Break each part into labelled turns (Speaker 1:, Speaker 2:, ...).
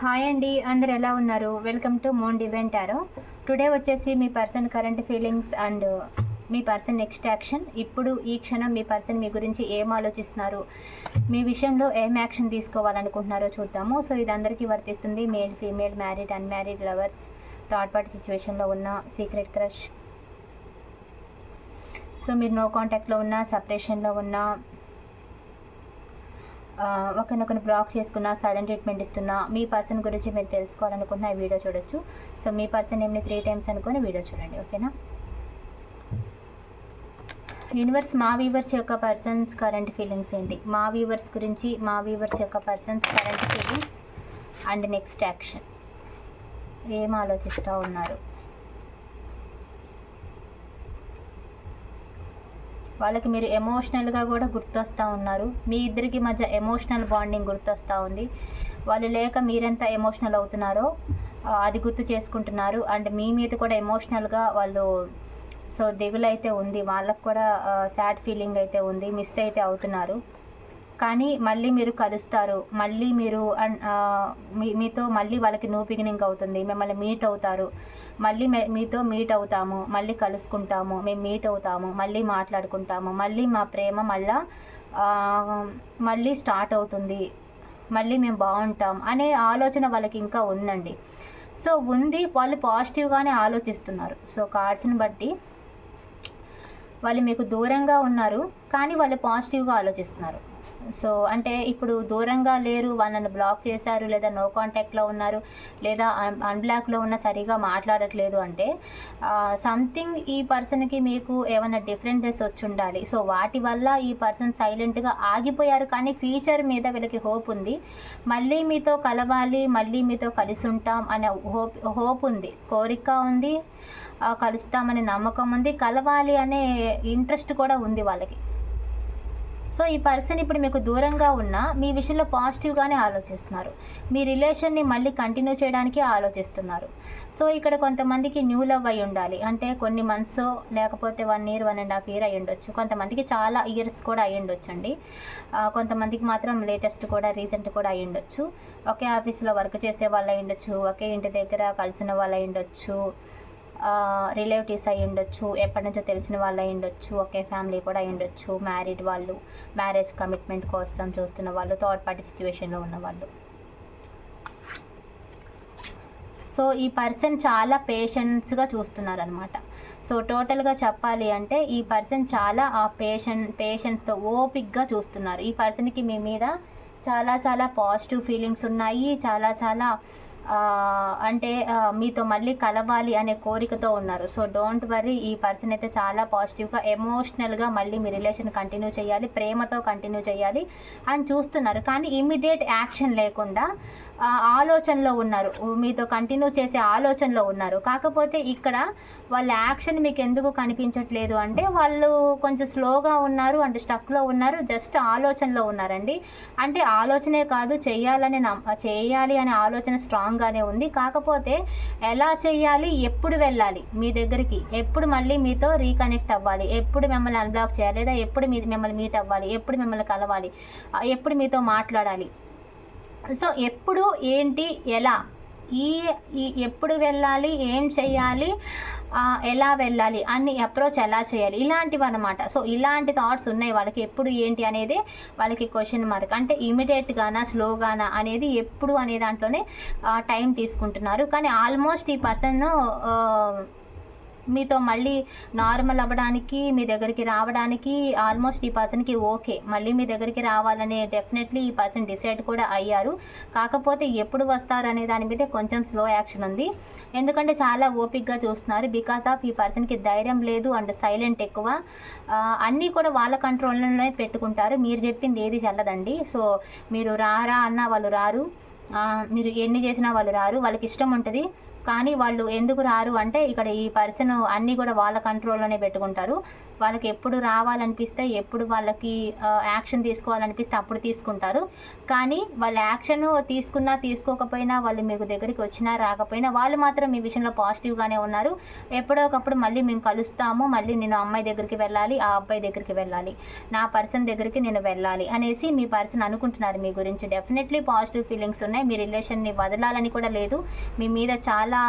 Speaker 1: Hi అండి అందరు ఎలా ఉన్నారు? వెల్కమ్ టు మోన్ డివెంట్ ఆరో టుడే వచ్చేసి మీ పర్సన్ కరెంట్ ఫీలింగ్స్ అండ్ మీ పర్సన్ నెక్స్ట్ యాక్షన్ ఇప్పుడు ఈ క్షణం మీ పర్సన్ మీ గురించి ఏం ఆలోచిస్తున్నారు? మీ విషయంలో ఏం యాక్షన్ తీసుకోవాలనుకుంటున్నారో చూద్దాము. సో ఇది అందరికీ వర్తిస్తుంది. Male female married unmarried lovers third party సిచ్యువేషన్లో ఉన్న సీక్రెట్ క్రష్ సో మీరు నో కాంటాక్ట్లో ఉన్న సపరేషన్లో ఉన్న ఒకరినొకరిని బ్లాక్ చేసుకున్న సైలెంట్ ట్రీట్మెంట్ ఇస్తున్నా మీ పర్సన్ గురించి మీరు తెలుసుకోవాలనుకుంటున్న ఈ వీడియో చూడొచ్చు. సో మీ పర్సన్ ఏమి త్రీ టైమ్స్ అనుకుని వీడియో చూడండి ఓకేనా యూనివర్స్ మా వీవర్స్ యొక్క పర్సన్స్ కరెంట్ ఫీలింగ్స్ ఏంటి? మా వీవర్స్ గురించి మా వీవర్స్ యొక్క persons current feelings and next action ఏం ఆలోచిస్తూ ఉన్నారు? వాళ్ళకి మీరు ఎమోషనల్గా కూడా గుర్తొస్తూ ఉన్నారు. మీ ఇద్దరికి మధ్య ఎమోషనల్ బాండింగ్ గుర్తొస్తూ ఉంది. వాళ్ళు లేక మీరెంత ఎమోషనల్ అవుతున్నారో అది గుర్తు చేసుకుంటున్నారు. అండ్ మీ మీద కూడా ఎమోషనల్గా వాళ్ళు సో దిగులైతే ఉంది. వాళ్ళకు కూడా సాడ్ ఫీలింగ్ అయితే ఉంది. మిస్ అయితే అవుతున్నారు. కానీ మళ్ళీ మీరు కలుస్తారు. మళ్ళీ మీరు మీ మీతో మళ్ళీ వాళ్ళకి న్యూ బిగినింగ్ అవుతుంది. మిమ్మల్ని మీట్ అవుతారు. మళ్ళీ మే- మీతో మీట్ అవుతాము. మళ్ళీ కలుసుకుంటాము. మేము మీట్ అవుతాము. మళ్ళీ మాట్లాడుకుంటాము. మళ్ళీ మా ప్రేమ మళ్ళా మళ్ళీ స్టార్ట్ అవుతుంది. మళ్ళీ మేము బాగుంటాం అనే ఆలోచన వాళ్ళకి ఇంకా ఉందండి. సో ఉంది. వాళ్ళు పాజిటివ్గానే ఆలోచిస్తున్నారు. సో కార్డ్స్ని బట్టి వాళ్ళు మీకు దూరంగా ఉన్నారు. కానీ వాళ్ళు పాజిటివ్గా ఆలోచిస్తున్నారు. సో అంటే ఇప్పుడు దూరంగా లేరు వాళ్ళని బ్లాక్ చేశారు లేదా నో కాంటాక్ట్లో ఉన్నారు లేదా అన్ అన్బ్లాక్లో ఉన్న సరిగా మాట్లాడట్లేదు అంటే సంథింగ్ ఈ పర్సన్కి మీకు ఏమైనా డిఫరెన్సెస్ వచ్చి ఉండాలి. సో వాటి వల్ల ఈ పర్సన్ సైలెంట్గా ఆగిపోయారు కానీ ఫ్యూచర్ మీద వీళ్ళకి హోప్ ఉంది. మళ్ళీ మీతో కలవాలి మళ్ళీ మీతో కలిసి ఉంటాం అనే హోప్ హోప్ ఉంది. కోరిక ఉంది కలుస్తామనే నమ్మకం ఉంది. కలవాలి అనే ఇంట్రెస్ట్ కూడా ఉంది వాళ్ళకి. సో ఈ పర్సన్ ఇప్పుడు మీకు దూరంగా ఉన్నా మీ విషయంలో పాజిటివ్గానే ఆలోచిస్తున్నారు. మీ రిలేషన్ని మళ్ళీ కంటిన్యూ చేయడానికి ఆలోచిస్తున్నారు. సో ఇక్కడ కొంతమందికి న్యూ లవ్ అయి ఉండాలి. అంటే కొన్ని మంత్స్ లేకపోతే one year one and half year అయి ఉండొచ్చు. కొంతమందికి చాలా ఇయర్స్ కూడా అయి ఉండొచ్చు అండి కొంతమందికి మాత్రం లేటెస్ట్ కూడా రీసెంట్ కూడా అయి ఉండొచ్చు. ఒకే ఆఫీస్లో వర్క్ చేసే వాళ్ళు అయి ఉండొచ్చు. ఒకే ఇంటి దగ్గర కలిసిన వాళ్ళు అయి ఉండొచ్చు. రిలేటివ్స్ అయి ఉండొచ్చు ఎప్పటి నుంచో తెలిసిన వాళ్ళు అయి ఉండొచ్చు ఒకే ఫ్యామిలీ కూడా అయి ఉండొచ్చు మ్యారీడ్ వాళ్ళు మ్యారేజ్ కమిట్మెంట్ కోసం చూస్తున్న వాళ్ళు థర్డ్ పార్టీ సిచ్యువేషన్లో ఉన్న వాళ్ళు. సో ఈ పర్సన్ చాలా పేషెన్స్గా చూస్తున్నారు అనమాట సో టోటల్గా చెప్పాలి అంటే ఈ పర్సన్ చాలా ఆ పేషెన్ పేషెన్స్తో ఓపిక్గా చూస్తున్నారు. ఈ పర్సన్కి మీ మీద చాలా చాలా పాజిటివ్ ఫీలింగ్స్ ఉన్నాయి చాలా చాలా అంటే మీతో మళ్ళీ కలవాలి అనే కోరికతో ఉన్నారు. సో డోంట్ వరీ ఈ పర్సన్ అయితే చాలా పాజిటివ్గా ఎమోషనల్గా మళ్ళీ మీ రిలేషన్ కంటిన్యూ చేయాలి ప్రేమతో కంటిన్యూ చేయాలి అని చూస్తున్నారు. కానీ ఇమీడియట్ యాక్షన్ లేకుండా ఆలోచనలో ఉన్నారు. మీతో కంటిన్యూ చేసే ఆలోచనలో ఉన్నారు. కాకపోతే ఇక్కడ వాళ్ళ యాక్షన్ మీకు ఎందుకు కనిపించట్లేదు అంటే వాళ్ళు కొంచెం స్లోగా ఉన్నారు అంటే స్టక్లో ఉన్నారు జస్ట్ ఆలోచనలో ఉన్నారండి. అంటే ఆలోచనే కాదు చేయాలని నమ్ చేయాలి అనే ఆలోచన స్ట్రాంగ్గానే ఉంది. కాకపోతే ఎలా చేయాలి ఎప్పుడు వెళ్ళాలి మీ దగ్గరికి? ఎప్పుడు మళ్ళీ మీతో రీకనెక్ట్ అవ్వాలి? ఎప్పుడు మిమ్మల్ని అన్బ్లాక్ చేయాలి లేదా ఎప్పుడు మీ మిమ్మల్ని మీట్ అవ్వాలి? ఎప్పుడు మిమ్మల్ని కలవాలి? ఎప్పుడు మీతో మాట్లాడాలి? సో ఎప్పుడు ఏంటి ఎలా? ఈ ఈ ఎప్పుడు వెళ్ళాలి ఏం చేయాలి ఎలా వెళ్ళాలి అన్ని అప్రోచ్ ఎలా చేయాలి ఇలాంటివి అనమాట సో ఇలాంటి థాట్స్ ఉన్నాయి వాళ్ళకి ఎప్పుడు ఏంటి అనేది వాళ్ళకి క్వశ్చన్ మార్క్ అంటే ఇమీడియట్గానా స్లోగానా అనేది ఎప్పుడు అనే దాంట్లోనే టైం తీసుకుంటున్నారు. కానీ ఆల్మోస్ట్ ఈ పర్సన్ మీతో మళ్ళీ నార్మల్ అవ్వడానికి మీ దగ్గరికి రావడానికి ఆల్మోస్ట్ ఈ పర్సన్కి ఓకే మళ్ళీ మీ దగ్గరికి రావాలనే డెఫినెట్లీ ఈ పర్సన్ డిసైడ్ కూడా అయ్యారు. కాకపోతే ఎప్పుడు వస్తారు అనే దాని మీద కొంచెం స్లో యాక్షన్ ఉంది. ఎందుకంటే చాలా ఓపిక్గా చూస్తున్నారు. బికాస్ ఆఫ్ ఈ పర్సన్కి ధైర్యం లేదు అండ్ సైలెంట్ ఎక్కువ. అన్నీ కూడా వాళ్ళ కంట్రోల్లోనే పెట్టుకుంటారు. మీరు చెప్పింది ఏది చల్లదండి. సో మీరు రారా అన్న వాళ్ళు రారు. మీరు ఎన్ని చేసినా వాళ్ళు రారు. వాళ్ళకి ఇష్టం ఉంటుంది. కానీ వాళ్ళు ఎందుకు రారు అంటే ఇక్కడ ఈ పర్సన్ అన్నీ కూడా వాళ్ళ కంట్రోల్లోనే పెట్టుకుంటారు. వాళ్ళకి ఎప్పుడు రావాలనిపిస్తే ఎప్పుడు వాళ్ళకి యాక్షన్ తీసుకోవాలనిపిస్తే అప్పుడు తీసుకుంటారు. కానీ వాళ్ళ యాక్షన్ తీసుకున్నా తీసుకోకపోయినా వాళ్ళు మీకు దగ్గరికి వచ్చినా రాకపోయినా వాళ్ళు మాత్రం మీ విషయంలో పాజిటివ్గానే ఉన్నారు. ఎప్పుడో ఒకప్పుడు మళ్ళీ మేము కలుస్తాము మళ్ళీ నేను అమ్మాయి దగ్గరికి వెళ్ళాలి ఆ అబ్బాయి దగ్గరికి వెళ్ళాలి నా పర్సన్ దగ్గరికి నేను వెళ్ళాలి అనేసి మీ పర్సన్ అనుకుంటున్నారు మీ గురించి. డెఫినెట్లీ పాజిటివ్ ఫీలింగ్స్ ఉన్నాయి. మీ రిలేషన్ని వదలాలని కూడా లేదు. మీ మీద చాలా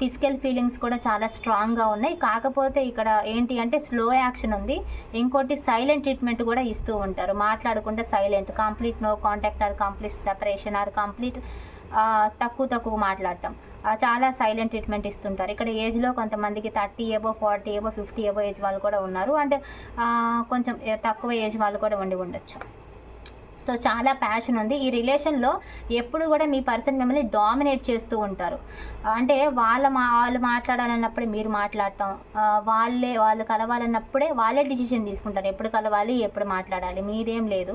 Speaker 1: ఫిజికల్ ఫీలింగ్స్ కూడా చాలా స్ట్రాంగ్గా ఉన్నాయి. కాకపోతే ఇక్కడ ఏంటి అంటే స్లో యాక్షన్ ఉంది. ఇంకోటి సైలెంట్ ట్రీట్మెంట్ కూడా ఇస్తూ ఉంటారు. మాట్లాడకుండా silent complete no contact or complete separation or complete తక్కువ తక్కువ మాట్లాడటం. చాలా సైలెంట్ ట్రీట్మెంట్ ఇస్తుంటారు. ఇక్కడ ఏజ్లో కొంతమందికి thirty above forty above fifty above age వాళ్ళు కూడా ఉన్నారు. అండ్ కొంచెం తక్కువ ఏజ్ వాళ్ళు కూడా ఉండి ఉండొచ్చు. సో చాలా ప్యాషన్ ఉంది. ఈ రిలేషన్లో ఎప్పుడు కూడా మీ పర్సన్ మిమ్మల్ని డామినేట్ చేస్తూ ఉంటారు. అంటే వాళ్ళ మా వాళ్ళు మాట్లాడాలన్నప్పుడే మీరు మాట్లాడటం వాళ్ళే వాళ్ళు కలవాలన్నప్పుడే వాళ్ళే డిసిషన్ తీసుకుంటారు. ఎప్పుడు కలవాలి ఎప్పుడు మాట్లాడాలి మీదేం లేదు.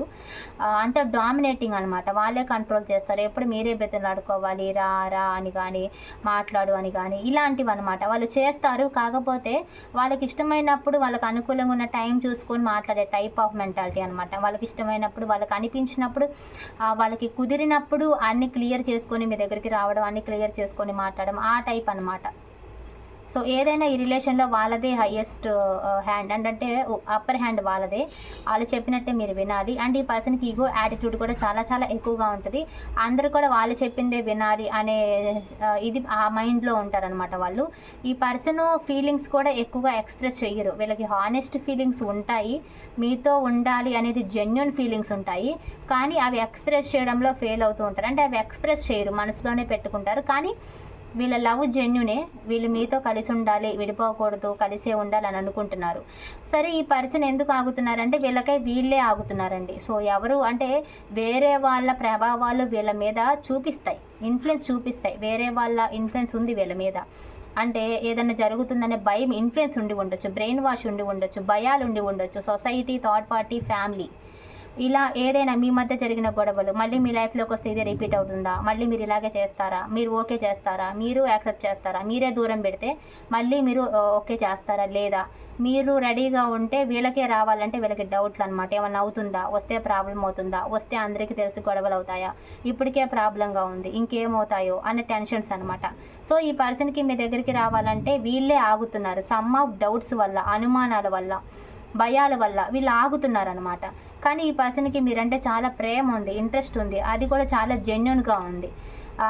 Speaker 1: అంత డామినేటింగ్ అనమాట వాళ్ళే కంట్రోల్ చేస్తారు. ఎప్పుడు మీరే బెతలాడుకోవాలి రా రా అని కానీ మాట్లాడు అని కానీ ఇలాంటివి అనమాట వాళ్ళు చేస్తారు. కాకపోతే వాళ్ళకి ఇష్టమైనప్పుడు వాళ్ళకి అనుకూలంగా ఉన్న టైం చూసుకొని మాట్లాడే టైప్ ఆఫ్ మెంటాలిటీ అనమాట వాళ్ళకి ఇష్టమైనప్పుడు వాళ్ళకి అనిపించినప్పుడు వాళ్ళకి కుదిరినప్పుడు అన్ని క్లియర్ చేసుకొని మీ దగ్గరికి రావడం అన్ని క్లియర్ చేసుకొని మాట్లాడడం ఆ టైప్ అనమాట సో ఏదైనా ఈ రిలేషన్లో వాళ్ళదే హయ్యెస్ట్ హ్యాండ్ అండ్ అంటే అప్పర్ హ్యాండ్ వాళ్ళదే. వాళ్ళు చెప్పినట్టే మీరు వినాలి. అండ్ ఈ పర్సన్కి ఈగో యాటిట్యూడ్ కూడా చాలా చాలా ఎక్కువగా ఉంటుంది. అందరూ కూడా వాళ్ళు చెప్పిందే వినాలి అనే uh, ఇది ఆ మైండ్లో ఉంటారనమాట వాళ్ళు. ఈ పర్సన్ ఫీలింగ్స్ కూడా ఎక్కువగా ఎక్స్ప్రెస్ చేయరు వీళ్ళకి హానెస్ట్ ఫీలింగ్స్ ఉంటాయి. మీతో ఉండాలి అనేది జెన్యున్ ఫీలింగ్స్ ఉంటాయి. కానీ అవి ఎక్స్ప్రెస్ చేయడంలో ఫెయిల్ అవుతూ ఉంటారు. అంటే అవి ఎక్స్ప్రెస్ చేయరు. మనసులోనే పెట్టుకుంటారు. కానీ వీళ్ళ లవ్ జెన్యునే వీళ్ళు మీతో కలిసి ఉండాలి విడిపోకూడదు కలిసే ఉండాలి అని అనుకుంటున్నారు. సరే ఈ పర్సన్ ఎందుకు ఆగుతున్నారంటే వీళ్ళకై వీళ్ళే ఆగుతున్నారండి. సో ఎవరు అంటే వేరే వాళ్ళ ప్రభావాలు వీళ్ళ మీద చూపిస్తాయి. ఇన్ఫ్లుయెన్స్ చూపిస్తాయి. వేరే వాళ్ళ ఇన్ఫ్లుయెన్స్ ఉంది వీళ్ళ మీద. అంటే ఏదైనా జరుగుతుందనే భయం ఇన్ఫ్లుయెన్స్ ఉండి ఉండొచ్చు. బ్రెయిన్ వాష్ ఉండి ఉండొచ్చు. భయాలు ఉండి ఉండొచ్చు. సొసైటీ థర్డ్ పార్టీ ఫ్యామిలీ ఇలా ఏదైనా మీ మధ్య జరిగిన గొడవలు మళ్ళీ మీ లైఫ్లోకి వస్తే ఇది రిపీట్ అవుతుందా? మళ్ళీ మీరు ఇలాగే చేస్తారా? మీరు ఓకే చేస్తారా? మీరు యాక్సెప్ట్ చేస్తారా? మీరే దూరం పెడితే మళ్ళీ మీరు ఓకే చేస్తారా లేదా? మీరు రెడీగా ఉంటే వీళ్ళకే రావాలంటే వీళ్ళకి డౌట్లు అనమాట ఏమన్నా అవుతుందా? వస్తే ప్రాబ్లం అవుతుందా? వస్తే అందరికీ తెలిసి గొడవలు అవుతాయా? ఇప్పటికే ప్రాబ్లంగా ఉంది. ఇంకేమవుతాయో? అనే టెన్షన్స్ అనమాట సో ఈ పర్సన్కి మీ దగ్గరికి రావాలంటే వీళ్ళే ఆగుతున్నారు. సమ్ ఆఫ్ డౌట్స్ వల్ల అనుమానాల వల్ల భయాల వల్ల వీళ్ళు ఆగుతున్నారనమాట కానీ ఈ పర్సన్కి మీరంటే చాలా ప్రేమ ఉంది ఇంట్రెస్ట్ ఉంది. అది కూడా చాలా జెన్యున్గా ఉంది.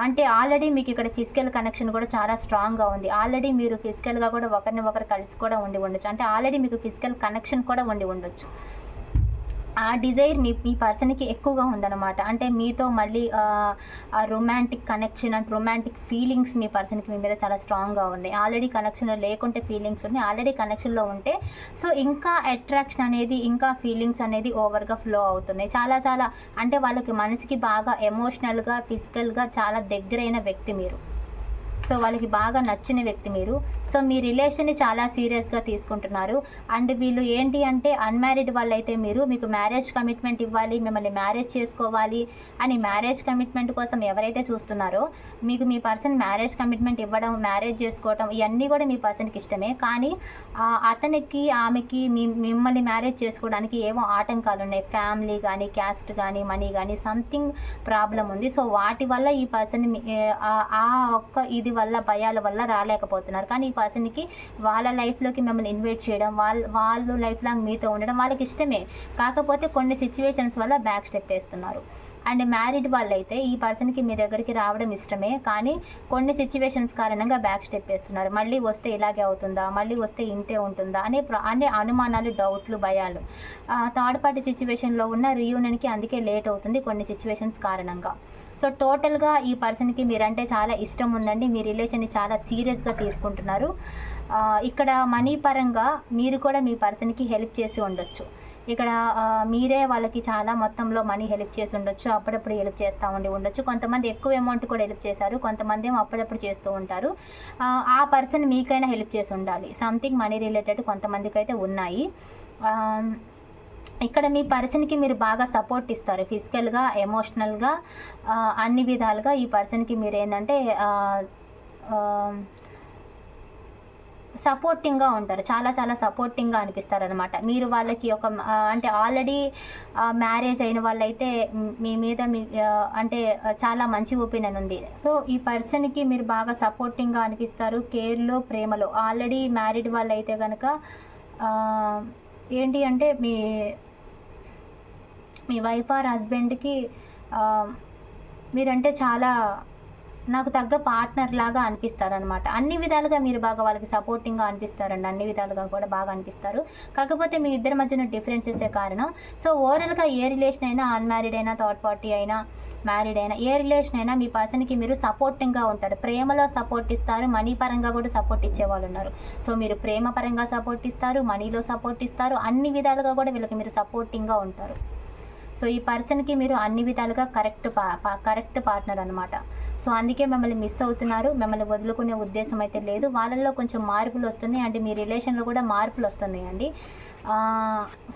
Speaker 1: అంటే ఆల్రెడీ మీకు ఇక్కడ ఫిజికల్ కనెక్షన్ కూడా చాలా స్ట్రాంగ్గా ఉంది. ఆల్రెడీ మీరు ఫిజికల్గా కూడా ఒకరిని ఒకరు కలిసి కూడా ఉండి ఉండొచ్చు. అంటే ఆల్రెడీ మీకు ఫిజికల్ కనెక్షన్ కూడా ఉండి ఉండొచ్చు. ఆ డిజైర్ మీ మీ పర్సన్కి ఎక్కువగా ఉందన్నమాట. అంటే మీతో మళ్ళీ ఆ, romantic connection and romantic feelings మీ పర్సన్కి మీ మీద చాలా స్ట్రాంగ్గా ఉన్నాయి. ఆల్రెడీ కనెక్షన్లో లేకుంటే ఫీలింగ్స్ ఉన్నాయి. ఆల్రెడీ కనెక్షన్లో ఉంటే సో ఇంకా అట్రాక్షన్ అనేది ఇంకా ఫీలింగ్స్ అనేది ఓవర్గా ఫ్లో అవుతున్నాయి. చాలా చాలా అంటే వాళ్ళకి మనసుకి బాగా ఎమోషనల్గా ఫిజికల్గా చాలా దగ్గరైన వ్యక్తి మీరు. సో వాళ్ళకి బాగా నచ్చిన వ్యక్తి మీరు. సో మీ రిలేషన్ని చాలా సీరియస్గా తీసుకుంటున్నారు. అండ్ వీళ్ళు ఏంటి అంటే అన్మ్యారీడ్ వాళ్ళైతే మీరు మీకు మ్యారేజ్ కమిట్మెంట్ ఇవ్వాలి మిమ్మల్ని మ్యారేజ్ చేసుకోవాలి అని మ్యారేజ్ కమిట్మెంట్ కోసం ఎవరైతే చూస్తున్నారో మీకు మీ పర్సన్ మ్యారేజ్ కమిట్మెంట్ ఇవ్వడం మ్యారేజ్ చేసుకోవడం ఇవన్నీ కూడా మీ పర్సన్కి ఇష్టమే. కానీ అతనికి ఆమెకి మీ మిమ్మల్ని మ్యారేజ్ చేసుకోవడానికి ఏవో ఆటంకాలు ఉన్నాయి ఫ్యామిలీ కానీ క్యాస్ట్ కానీ మనీ కానీ సంథింగ్ ప్రాబ్లం ఉంది. సో వాటి వల్ల ఈ పర్సన్ ఆ ఒక్క ఇది వల్ల భయాల వల్ల రాలేకపోతున్నారు. కానీ ఈ పర్సన్కి వాళ్ళ లైఫ్లోకి మిమ్మల్ని ఇన్వైట్ చేయడం వాళ్ళ వాళ్ళు లైఫ్ లాంగ్ మీతో ఉండడం వాళ్ళకి ఇష్టమే. కాకపోతే కొన్ని సిచ్యువేషన్స్ వల్ల బ్యాక్ స్టెప్ వేస్తున్నారు. అండ్ మ్యారీడ్ వాళ్ళైతే ఈ పర్సన్కి మీ దగ్గరికి రావడం ఇష్టమే కానీ కొన్ని సిచ్యువేషన్స్ కారణంగా బ్యాక్ స్టెప్ వేస్తున్నారు. మళ్ళీ వస్తే ఇలాగే అవుతుందా? మళ్ళీ వస్తే ఇంతే ఉంటుందా? అనే అనే అనుమానాలు డౌట్లు భయాలు. థర్డ్ పార్టీ సిచ్యువేషన్లో ఉన్న రియూనియన్కి అందుకే లేట్ అవుతుంది కొన్ని సిచ్యువేషన్స్ కారణంగా. సో టోటల్గా ఈ పర్సన్కి మీరంటే చాలా ఇష్టం ఉందండి. మీ రిలేషన్ని చాలా సీరియస్గా తీసుకుంటున్నారు. ఇక్కడ మనీ పరంగా మీరు కూడా మీ పర్సన్కి హెల్ప్ చేసి ఉండొచ్చు. ఇక్కడ మీరే వాళ్ళకి చాలా మొత్తంలో మనీ హెల్ప్ చేసి ఉండొచ్చు అప్పుడప్పుడు హెల్ప్ చేస్తూ ఉండి ఉండొచ్చు. కొంతమంది ఎక్కువ అమౌంట్ కూడా హెల్ప్ చేశారు కొంతమంది ఏమో అప్పుడప్పుడు చేస్తూ ఉంటారు. ఆ, పర్సన్ మీకైనా హెల్ప్ చేసి ఉండాలి. సంథింగ్ మనీ రిలేటెడ్ కొంతమందికి అయితే ఉన్నాయి ఇక్కడ మీ పర్సన్కి మీరు బాగా సపోర్ట్ ఇస్తారు. ఫిజికల్గా ఎమోషనల్గా అన్ని విధాలుగా ఈ పర్సన్కి మీరు ఏంటంటే సపోర్టింగ్గా ఉంటారు. చాలా చాలా సపోర్టింగ్గా అనిపిస్తారు అనమాట మీరు వాళ్ళకి ఒక అంటే ఆల్రెడీ మ్యారేజ్ అయిన వాళ్ళైతే మీ మీద మీ అంటే చాలా మంచి ఒపీనియన్ ఉంది. సో ఈ పర్సన్కి మీరు బాగా సపోర్టింగ్గా అనిపిస్తారు కేర్లో ప్రేమలో. ఆల్రెడీ మ్యారీడ్ వాళ్ళైతే కనుక ఏంటి అంటే మీ మీ వైఫ్ ఆర్ హస్బెండ్కి మీరంటే చాలా నాకు తగ్గ పార్ట్నర్ లాగా అనిపిస్తారనమాట అన్ని విధాలుగా మీరు బాగా వాళ్ళకి సపోర్టింగ్గా అనిపిస్తారండి. అన్ని విధాలుగా కూడా బాగా అనిపిస్తారు. కాకపోతే మీ ఇద్దరి మధ్యన డిఫరెన్సెసే కారణం? సో ఓవరాల్గా ఏ రిలేషన్ అయినా అన్మ్యారీడ్ అయినా థర్డ్ పార్టీ అయినా మ్యారీడ్ అయినా ఏ రిలేషన్ అయినా మీ పర్సన్కి మీరు సపోర్టింగ్గా ఉంటారు. ప్రేమలో సపోర్ట్ ఇస్తారు మనీ పరంగా కూడా సపోర్ట్ ఇచ్చే వాళ్ళు ఉన్నారు. సో మీరు ప్రేమ పరంగా సపోర్ట్ ఇస్తారు మనీలో సపోర్ట్ ఇస్తారు అన్ని విధాలుగా కూడా వీళ్ళకి మీరు సపోర్టింగ్గా ఉంటారు. సో ఈ పర్సన్కి మీరు అన్ని విధాలుగా కరెక్ట్ పా పా- కరెక్ట్ పార్ట్నర్ అనమాట సో అందుకే మిమ్మల్ని మిస్ అవుతున్నారు. మిమ్మల్ని వదులుకునే ఉద్దేశం అయితే లేదు. వాళ్ళల్లో కొంచెం మార్పులు వస్తున్నాయి. అంటే మీ రిలేషన్లో కూడా మార్పులు వస్తున్నాయి అండి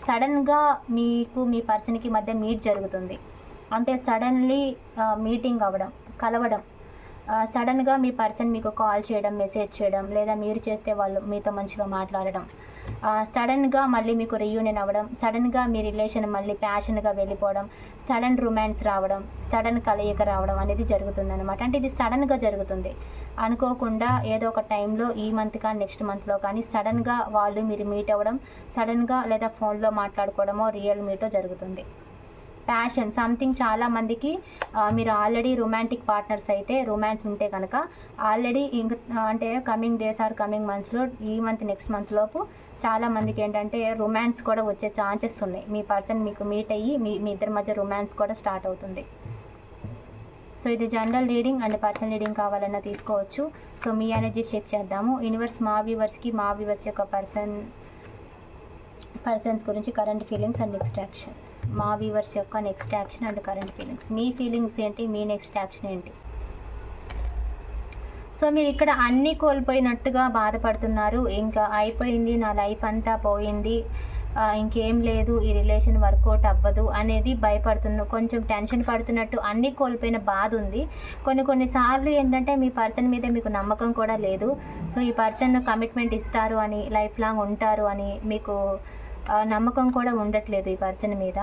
Speaker 1: సడన్గా మీకు మీ పర్సన్కి మధ్య మీట్ జరుగుతుంది. అంటే సడన్లీ మీటింగ్ అవ్వడం కలవడం. సడన్గా మీ పర్సన్ మీకు కాల్ చేయడం మెసేజ్ చేయడం లేదా మీరు చేస్తే వాళ్ళు మీతో మంచిగా మాట్లాడడం. సడన్గా మళ్ళీ మీకు రీయూనియన్ అవ్వడం సడన్గా మీ రిలేషన్ మళ్ళీ ప్యాషన్గా వెళ్ళిపోవడం సడన్ రొమాన్స్ రావడం సడన్ కలయిక రావడం అనేది జరుగుతుందనమాట అంటే ఇది సడన్గా జరుగుతుంది. అనుకోకుండా ఏదో ఒక టైంలో ఈ మంత్ కానీ నెక్స్ట్ మంత్లో కానీ సడన్గా వాళ్ళు మీరు మీట్ అవ్వడం సడన్గా లేదా ఫోన్లో మాట్లాడుకోవడమో రియల్ మీటో జరుగుతుంది. ప్యాషన్ సంథింగ్ చాలా మందికి మీరు ఆల్రెడీ రొమాంటిక్ పార్ట్నర్స్ అయితే రొమాన్స్ ఉంటే కనుక ఆల్రెడీ ఇంక అంటే కమింగ్ డేస్ ఆర్ కమింగ్ మంత్స్లో ఈ మంత్ నెక్స్ట్ మంత్ లోపు చాలా మందికి ఏంటంటే రొమాన్స్ కూడా వచ్చే ఛాన్సెస్ ఉన్నాయి. మీ పర్సన్ మీకు మీట్ అయ్యి మీ మీ ఇద్దరి మధ్య రొమాన్స్ కూడా స్టార్ట్ అవుతుంది. సో ఇది general reading and personal reading కావాలన్నా తీసుకోవచ్చు. సో మీ ఎనర్జీ చెక్ చేద్దాము. యూనివర్స్ మా వ్యూవర్స్కి మా వ్యూవర్స్ యొక్క పర్సన్ పర్సన్స్ గురించి current feelings and next action మా వ్యూవర్స్ యొక్క next action and current feelings me feelings ఏంటి? మీ నెక్స్ట్ యాక్షన్ ఏంటి? సో మీరు ఇక్కడ అన్నీ కోల్పోయినట్టుగా బాధపడుతున్నారు. ఇంకా అయిపోయింది నా లైఫ్ అంతా పోయింది. ఇంకేం లేదు ఈ రిలేషన్ వర్కౌట్ అవ్వదు అనేది భయపడుతున్న కొంచెం టెన్షన్ పడుతున్నట్టు అన్నీ కోల్పోయిన బాధ ఉంది. కొన్ని కొన్నిసార్లు ఏంటంటే మీ పర్సన్ మీద మీకు నమ్మకం కూడా లేదు. సో ఈ పర్సన్ కమిట్మెంట్ ఇస్తారు అని లైఫ్ లాంగ్ ఉంటారు అని మీకు నమ్మకం కూడా ఉండట్లేదు ఈ పర్సన్ మీద.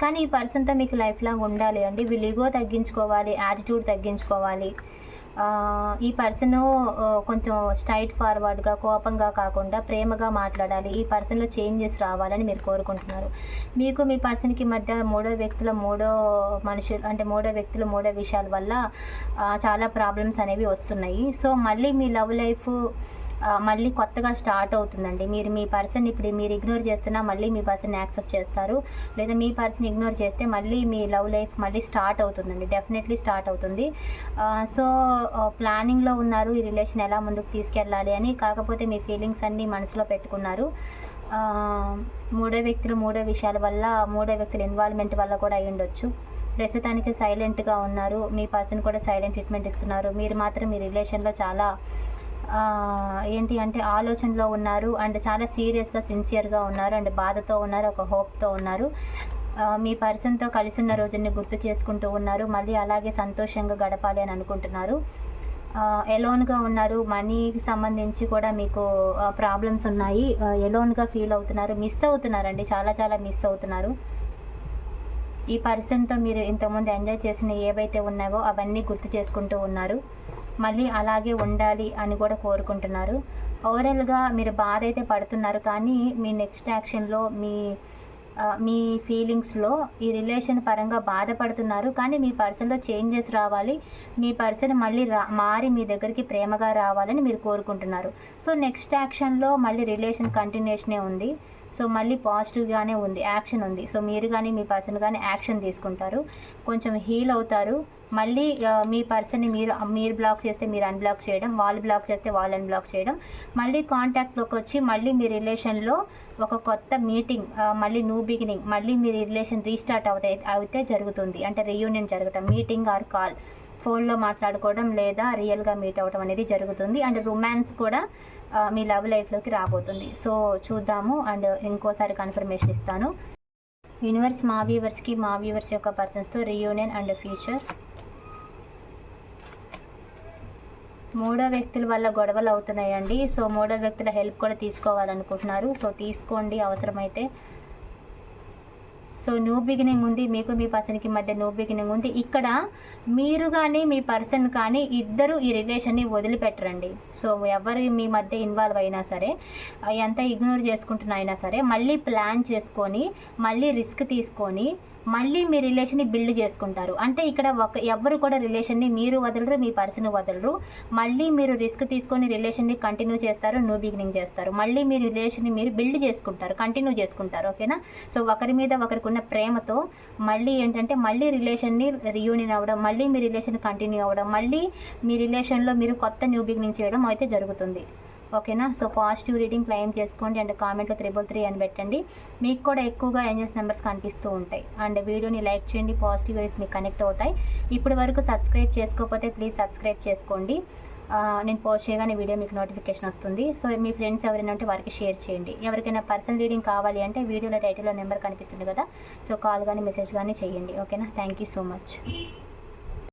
Speaker 1: కానీ ఈ పర్సన్తో మీకు లైఫ్ లాంగ్ ఉండాలి అండి. వీళ్ళు ఈగో తగ్గించుకోవాలి యాటిట్యూడ్ తగ్గించుకోవాలి. ఈ పర్సన్ కొంచెం స్ట్రైట్ ఫార్వర్డ్గా కోపంగా కాకుండా ప్రేమగా మాట్లాడాలి. ఈ పర్సన్లో చేంజెస్ రావాలని మీరు కోరుకుంటున్నారు. మీకు మీ పర్సన్కి మధ్య మూడో వ్యక్తుల మూడో మనుషులు అంటే మూడో వ్యక్తుల మూడో విషయాల వల్ల చాలా ప్రాబ్లమ్స్ అనేవి వస్తున్నాయి. సో మళ్ళీ మీ లవ్ లైఫ్ మళ్ళీ కొత్తగా స్టార్ట్ అవుతుందండి. మీరు మీ పర్సన్ ఇప్పుడు మీరు ఇగ్నోర్ చేస్తున్నా మళ్ళీ మీ పర్సన్ యాక్సెప్ట్ చేస్తారు. లేదా మీ పర్సన్ ఇగ్నోర్ చేస్తే మళ్ళీ మీ లవ్ లైఫ్ మళ్ళీ స్టార్ట్ అవుతుందండి. డెఫినెట్లీ స్టార్ట్ అవుతుంది. సో ప్లానింగ్లో ఉన్నారు. ఈ రిలేషన్ ఎలా ముందుకు తీసుకెళ్ళాలి అని కాకపోతే మీ ఫీలింగ్స్ అన్నీ మనసులో పెట్టుకున్నారు. మూడో వ్యక్తులు మూడో విషయాల వల్ల మూడో వ్యక్తుల ఇన్వాల్వ్మెంట్ వల్ల కూడా అయి ఉండొచ్చు. ప్రస్తుతానికి సైలెంట్గా ఉన్నారు. మీ పర్సన్ కూడా సైలెంట్ ట్రీట్మెంట్ ఇస్తున్నారు. మీరు మాత్రం మీ రిలేషన్లో చాలా ఏంటి అంటే ఆలోచనలో ఉన్నారు అండ్ చాలా సీరియస్గా సిన్సియర్గా ఉన్నారు అండ్ బాధతో ఉన్నారు ఒక హోప్తో ఉన్నారు. మీ పర్సన్తో కలిసి ఉన్న రోజుని గుర్తు చేసుకుంటూ ఉన్నారు. మళ్ళీ అలాగే సంతోషంగా గడపాలి అని అనుకుంటున్నారు. ఎలోన్గా ఉన్నారు. మనీకి సంబంధించి కూడా మీకు ప్రాబ్లమ్స్ ఉన్నాయి. ఎలోన్గా ఫీల్ అవుతున్నారు. మిస్ అవుతున్నారండి. చాలా చాలా మిస్ అవుతున్నారు. ఈ పర్సన్తో మీరు ఇంతకుముందు ఎంజాయ్ చేసిన ఏవైతే ఉన్నావో అవన్నీ గుర్తు చేసుకుంటూ ఉన్నారు. మళ్ళీ అలాగే ఉండాలి అని కూడా కోరుకుంటున్నారు. ఓవరాల్గా మీరు బాధ అయితే పడుతున్నారు కానీ మీ నెక్స్ట్ యాక్షన్లో మీ మీ ఫీలింగ్స్లో ఈ రిలేషన్ పరంగా బాధపడుతున్నారు కానీ మీ పర్సన్లో చేంజెస్ రావాలి. మీ పర్సన్ మళ్ళీ రా మారి మీ దగ్గరికి ప్రేమగా రావాలని మీరు కోరుకుంటున్నారు. సో నెక్స్ట్ యాక్షన్లో మళ్ళీ రిలేషన్ కంటిన్యూషనే ఉంది. సో మళ్ళీ పాజిటివ్గానే ఉంది యాక్షన్ ఉంది. సో మీరు కానీ మీ పర్సన్ కానీ యాక్షన్ తీసుకుంటారు. కొంచెం హీల్ అవుతారు. మళ్ళీ మీ పర్సన్ని మీరు మీరు బ్లాక్ చేస్తే మీరు అన్బ్లాక్ చేయడం వాళ్ళు బ్లాక్ చేస్తే వాళ్ళు అన్బ్లాక్ చేయడం. మళ్ళీ కాంటాక్ట్లోకి వచ్చి మళ్ళీ మీ రిలేషన్లో ఒక కొత్త మీటింగ్ మళ్ళీ న్యూ బిగినింగ్ మళ్ళీ మీ రిలేషన్ రీస్టార్ట్ అవుతాయి అయితే జరుగుతుంది. అంటే రీయూనియన్ జరగటం మీటింగ్ ఆర్ కాల్. ఫోన్లో మాట్లాడుకోవడం లేదా రియల్గా మీట్ అవ్వడం అనేది జరుగుతుంది. అండ్ రొమాన్స్ కూడా మీ లవ్ లైఫ్లోకి రాబోతుంది. సో చూద్దాము. అండ్ ఇంకోసారి కన్ఫర్మేషన్ ఇస్తాను. యూనివర్స్ మా వ్యూవర్స్కి మా వ్యూవర్స్ యొక్క పర్సన్స్తో రీయూనియన్ అండ్ ఫ్యూచర్. మూడో వ్యక్తుల వల్ల గొడవలు అవుతున్నాయండి. సో మూడో వ్యక్తుల హెల్ప్ కూడా తీసుకోవాలనుకుంటున్నారు. సో తీసుకోండి. అవసరమైతే సో న్యూ బిగినింగ్ ఉంది మీకు మీ పర్సన్కి మధ్య న్యూ బిగినింగ్ ఉంది. ఇక్కడ మీరు కానీ మీ పర్సన్ కానీ ఇద్దరు ఈ రిలేషన్ని వదిలిపెట్టరండి. సో ఎవరు మీ మధ్య ఇన్వాల్వ్ అయినా సరే ఎంత ఇగ్నోర్ చేసుకుంటున్నా అయినా సరే మళ్ళీ ప్లాన్ చేసుకొని మళ్ళీ రిస్క్ తీసుకొని మళ్ళీ మీ రిలేషన్ని బిల్డ్ చేసుకుంటారు. అంటే ఇక్కడ ఒక ఎవరు కూడా రిలేషన్ని మీరు వదలరు మీ పర్సన్ వదలరు. మళ్ళీ మీరు రిస్క్ తీసుకొని రిలేషన్ని కంటిన్యూ చేస్తారు న్యూ బిగినింగ్ చేస్తారు. మళ్ళీ మీ రిలేషన్ని మీరు బిల్డ్ చేసుకుంటారు కంటిన్యూ చేసుకుంటారు ఓకేనా సో ఒకరి మీద ఒకరికి ఉన్న ప్రేమతో మళ్ళీ ఏంటంటే మళ్ళీ రిలేషన్ని రియూనియన్ అవ్వడం మళ్ళీ మీ రిలేషన్ కంటిన్యూ అవ్వడం మళ్ళీ మీ రిలేషన్లో మీరు కొత్త న్యూ బిగినింగ్ చేయడం అయితే జరుగుతుంది. ఓకేనా? సో పాజిటివ్ రీడింగ్ క్లెయిమ్ చేసుకోండి అండ్ కామెంట్లో త్రిబుల్ త్రీ అని పెట్టండి. మీకు కూడా ఎక్కువగా ఏంజల్స్ నెంబర్స్ కనిపిస్తూ ఉంటాయి. అండ్ వీడియోని లైక్ చేయండి పాజిటివ్ వైస్ మీకు కనెక్ట్ అవుతాయి. ఇప్పటి వరకు సబ్స్క్రైబ్ చేసుకోకపోతే ప్లీజ్ సబ్స్క్రైబ్ చేసుకోండి. నేను పోస్ట్ చేయగానే వీడియో మీకు నోటిఫికేషన్ వస్తుంది. సో మీ ఫ్రెండ్స్ ఎవరైనా ఉంటే వారికి షేర్ చేయండి. ఎవరికైనా పర్సనల్ రీడింగ్ కావాలి అంటే వీడియోలో టైటిల్లో నెంబర్ కనిపిస్తుంది కదా. సో కాల్ కానీ మెసేజ్ కానీ చేయండి. ఓకేనా? Thank you so much